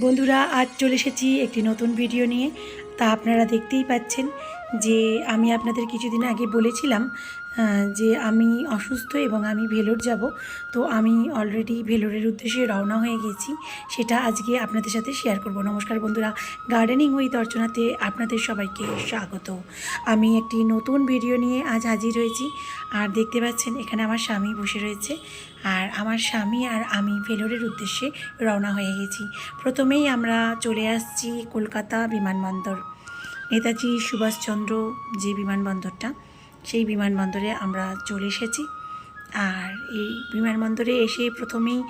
বন্ধুরা, আজ চলে এসেছি একটি নতুন ভিডিও নিয়ে। তা আপনারা দেখতেই পাচ্ছেন যে আমি আপনাদের কিছুদিন আগে বলেছিলাম যে আমি অসুস্থ এবং আমি ভেলোর যাব, তো আমি অলরেডি ভেলোরের উদ্দেশ্যে রওনা হয়ে গেছি। সেটা আজকে আপনাদের সাথে শেয়ার করব। নমস্কার বন্ধুরা গার্ডেনিং উইথ অর্চনাতে আপনাদের সবাইকে স্বাগত। আমি একটি নতুন ভিডিও নিয়ে আজ হাজির হয়েছি। আর দেখতে পাচ্ছেন, এখানে আমার স্বামী বসে রয়েছে। আর আমার স্বামী আর আমি ভেলোরের উদ্দেশ্যে রওনা হয়ে গেছি। প্রথমেই আমরা চলে আসছি কলকাতা বিমানবন্দর। নেতাজি সুভাষচন্দ্র যে বিমানবন্দরটা সেই বিমানবন্দরে আমরা চলে এসেছি। আর এই বিমানবন্দরে এসে প্রথমেই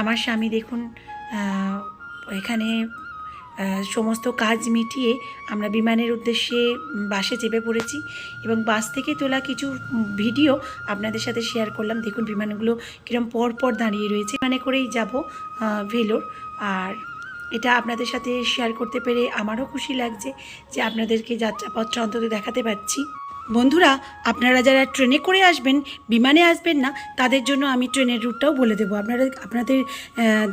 আমার স্বামী দেখুন এখানে সমস্ত কাজ মিটিয়ে আমরা বিমানের উদ্দেশ্যে বাসে চেপে পড়েছি এবং বাস থেকে তোলা কিছু ভিডিও আপনাদের সাথে শেয়ার করলাম। দেখুন বিমানগুলো কীরকম পর পর দাঁড়িয়ে রয়েছে। মানে করেই যাব ভেলোর। আর এটা আপনাদের সাথে শেয়ার করতে পেরে আমারও খুশি লাগছে যে আপনাদেরকে যাত্রাপথটা অন্তত দেখাতে পারছি। বন্ধুরা, আপনারা যারা ট্রেনে করে আসবেন, বিমানে আসবেন না, তাদের জন্য আমি ট্রেনের রুটটাও বলে দেবো। আপনারা আপনাদের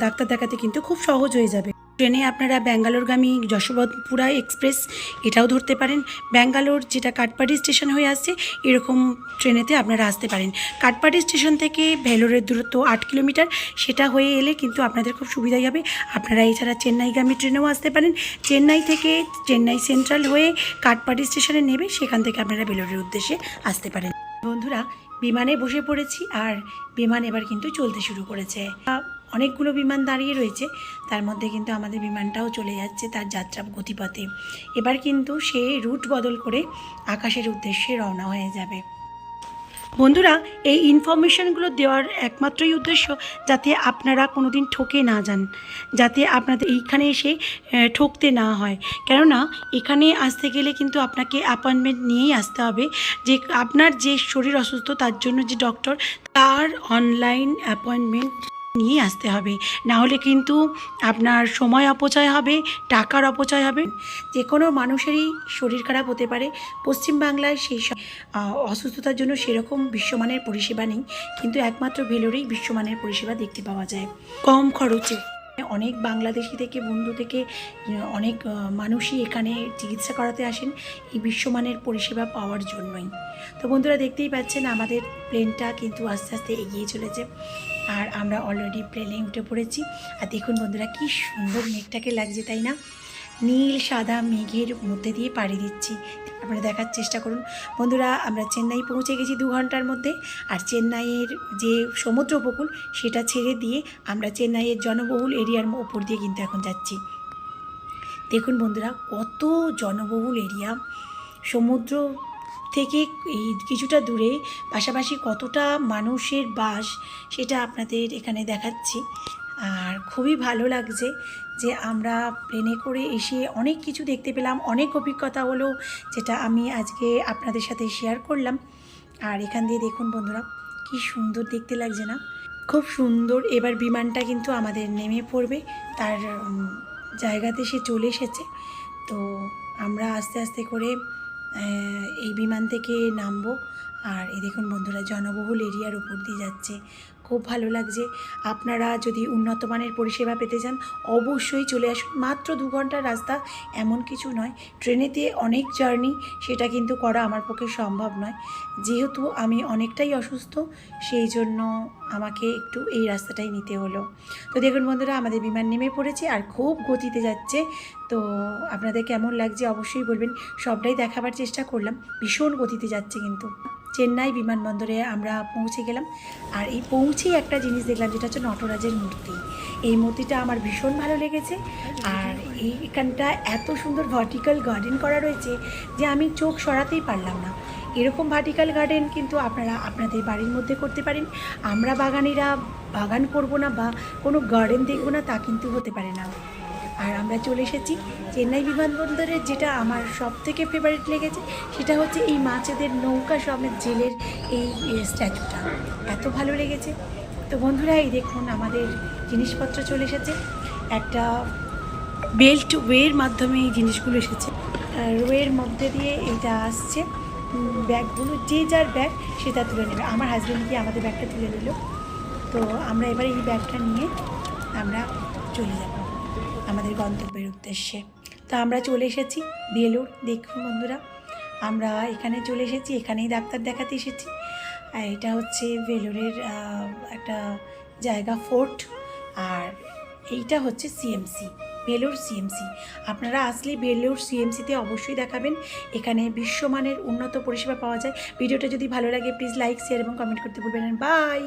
ডাক্তার দেখাতে কিন্তু খুব সহজ হয়ে যাবে। ট্রেনে আপনারা ব্যাঙ্গালোরগামী যশোবতপুরা এক্সপ্রেস এটাও ধরতে পারেন। ব্যাঙ্গালোর যেটা কাটপাড়ি স্টেশন হয়ে আসছে, এরকম ট্রেনেতে আপনারা আসতে পারেন। কাটপাড়ি স্টেশন থেকে ভেলোরের দূরত্ব আট কিলোমিটার, সেটা হয়ে এলে কিন্তু আপনাদের খুব সুবিধাই হবে। আপনারা এছাড়া চেন্নাইগামী ট্রেনেও আসতে পারেন। চেন্নাই থেকে চেন্নাই সেন্ট্রাল হয়ে কাটপাড়ি স্টেশনে নেবে সেখান থেকে আপনারা ভেলোরের উদ্দেশ্যে আসতে পারেন। বন্ধুরা, বিমানে বসে পড়েছি আর বিমান এবার কিন্তু চলতে শুরু করেছে। অনেকগুলো বিমান দাঁড়িয়ে রয়েছে। তার মধ্যে কিন্তু আমাদের বিমানটাও চলে যাচ্ছে তার যাত্রা গতিপথে। এবার কিন্তু সে রুট বদল করে আকাশের উদ্দেশ্যে রওনা হয়ে যাবে। বন্ধুরা, এই ইনফরমেশনগুলো দেওয়ার একমাত্রই উদ্দেশ্য যাতে আপনারা কোনো দিন ঠকে না যান, যাতে আপনাদের এইখানে এসে ঠকতে না হয়। কেননা, এখানে আসতে গেলে কিন্তু আপনাকে অ্যাপয়েন্টমেন্ট নিয়েই আসতে হবে যে আপনার যে শরীর অসুস্থ তার জন্য যে ডক্টর তার অনলাইন অ্যাপয়েন্টমেন্ট নিয়ে আসতে হবে। না হলে কিন্তু আপনার সময় অপচয় হবে, টাকার অপচয় হবে। যে কোনো মানুষেরই শরীর খারাপ হতে পারে। পশ্চিমবাংলায় সেই সব অসুস্থতার জন্য সেরকম বিশ্বমানের পরিষেবা নেই। কিন্তু একমাত্র ভেলোরেই বিশ্বমানের পরিষেবা দেখতে পাওয়া যায়। কম খরচে। অনেক বাংলাদেশি থেকে, বন্ধু থেকে অনেক মানুষই এখানে চিকিৎসা করাতে আসেন এই বিশ্বমানের পরিষেবা পাওয়ার জন্যই। তো বন্ধুরা দেখতেই পাচ্ছেন, আমাদের প্লেনটা কিন্তু আস্তে আস্তে এগিয়ে চলেছে। আর আমরা অলরেডি প্লেনে উঠে পড়েছি। আর দেখুন বন্ধুরা, কি সুন্দর মেঘটাকে লাগছে, তাই না? নীল, সাদা মেঘের মধ্যে দিয়ে পাড়ি দিচ্ছি। আপনারা দেখার চেষ্টা করুন। বন্ধুরা, আমরা চেন্নাই পৌঁছে গেছি দু ঘণ্টার মধ্যে। আর চেন্নাইয়ের যে সমুদ্র উপকূল, সেটা ছেড়ে দিয়ে আমরা চেন্নাইয়ের জনবহুল এরিয়ার ওপর দিয়ে কিন্তু এখন যাচ্ছি। দেখুন বন্ধুরা, কত জনবহুল এরিয়া। সমুদ্র থেকে এই কিছুটা দূরে পাশাপাশি কতটা মানুষের বাস সেটা আপনাদের এখানে দেখাচ্ছি। আর খুবই ভালো লাগছে যে আমরা প্লেনে করে এসে অনেক কিছু দেখতে পেলাম, অনেক অভিজ্ঞতা হলো যেটা আমি আজকে আপনাদের সাথে শেয়ার করলাম। আর এখান দিয়ে দেখুন বন্ধুরা, কি সুন্দর দেখতে লাগছে না? খুব সুন্দর এবার বিমানটা কিন্তু আমাদের নেমে পড়বে, তার জায়গাতে সে চলে এসেছে। তো আমরা আস্তে আস্তে করে এই বিমান থেকে নামবো। আর এই দেখুন বন্ধুরা, জনবহুল এরিয়ার উপর দিয়ে যাচ্ছে। খুব ভালো লাগছে। আপনারা যদি উন্নত মানের পরিষেবা পেতে চান, অবশ্যই চলে আসুন। মাত্র দু ঘণ্টার রাস্তা এমন কিছু নয়। ট্রেনেতে অনেক জার্নি, সেটা কিন্তু করা আমার পক্ষে সম্ভব নয়। যেহেতু আমি অনেকটাই অসুস্থ, সেই জন্য আমাকে একটু এই রাস্তাটাই নিতে হলো। তো দেখুন বন্ধুরা, আমাদের বিমান নেমে পড়েছে আর খুব গতিতে যাচ্ছে। তো আপনাদের কেমন লাগছে অবশ্যই বলবেন। সবটাই দেখাবার চেষ্টা করলাম। ভীষণ গতিতে যাচ্ছে কিন্তু। চেন্নাই বিমানবন্দরে আমরা পৌঁছে গেলাম। আর এই পৌঁছেই একটা জিনিস দেখলাম, যেটা হচ্ছে নটরাজের মূর্তি। এই মূর্তিটা আমার ভীষণ ভালো লেগেছে। আর এই এইখানটা এত সুন্দর ভার্টিক্যাল গার্ডেন করা রয়েছে যে আমি চোখ সরাতেই পারলাম না। এরকম ভার্টিক্যাল গার্ডেন কিন্তু আপনারা আপনাদের বাড়ির মধ্যে করতে পারেন। আমরা বাগানিরা বাগান করব না বা কোনো গার্ডেন দেখব না, তা কিন্তু হতে পারে না। আর আমরা চলে এসেছি চেন্নাই বিমানবন্দরের, যেটা আমার সব থেকে ফেভারিট লেগেছে, সেটা হচ্ছে এই মাছেদের নৌকা সমেত জেলের এই স্ট্যাচুটা এত ভালো লেগেছে। তো বন্ধুরা, এই দেখুন আমাদের জিনিসপত্র চলে এসেছে। একটা বেল্ট ওয়ের মাধ্যমে এই জিনিসগুলো এসেছে। ওয়ের মধ্যে দিয়ে এটা আসছে। ব্যাগগুলো যে যার ব্যাগ সেটা তুলে নেবে। আমার হাজব্যান্ড গিয়ে আমাদের ব্যাগটা তুলে নিল। তো আমরা এবার এই ব্যাগটা নিয়ে আমরা চলে যাব। আমাদের গন্তব্যের উদ্দেশ্যে। তো আমরা চলে এসেছি বেলুর দেখুন বন্ধুরা আমরা এখানে চলে এসেছি এখানেই ডাক্তার দেখাতে এসেছি। এটা হচ্ছে ভেলোরের আহ, একটা জায়গা ফোর্ট। আর এইটা হচ্ছে সিএমসি ভেলোর সিএমসি আপনারা আসলে ভেলোর সিএমসিতে অবশ্যই দেখাবেন। এখানে বিশ্বমানের উন্নত পরিষেবা পাওয়া যায়। ভিডিওটা যদি ভালো লাগে প্লিজ লাইক শেয়ার এবং কমেন্ট করতে ভুলবেন বাই